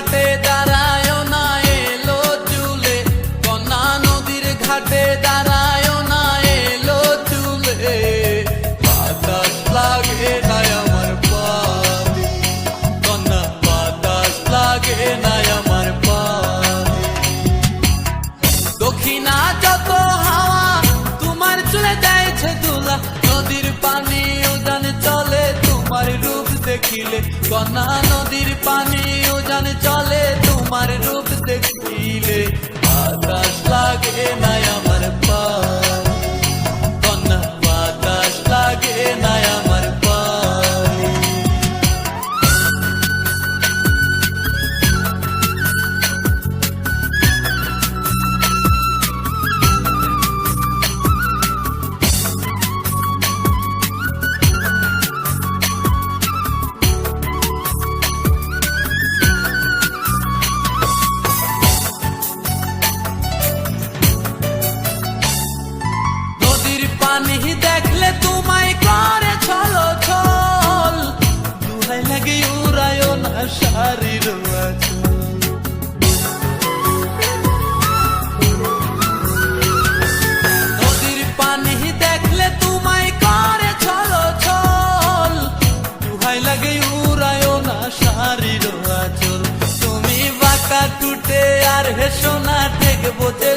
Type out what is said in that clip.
ঘাটে দাঁড়ায় না এলো চুলে। কন্যা নদীর ঘাটে দাঁড়ায় না এলো চুলে। বাতাস লাগে না আমার কন্যা, বাতাস লাগে না আমার দক্ষিণা যত হাওয়া, তোমার চলে যাইছে দুলা নদীর পানি উজান চলে, তোমার রূপ দেখিলে। কন্যা, নদীর পানি উজান চলে তোমার রূপ দেখিলে। আকাশ লাগে না পানি দেখলে তোমায় করে শারীর নদীর দেখলে ছল দুহাই লাগে উড়ায় না তুমি টুটে আর হেসো ঠেক বোঝে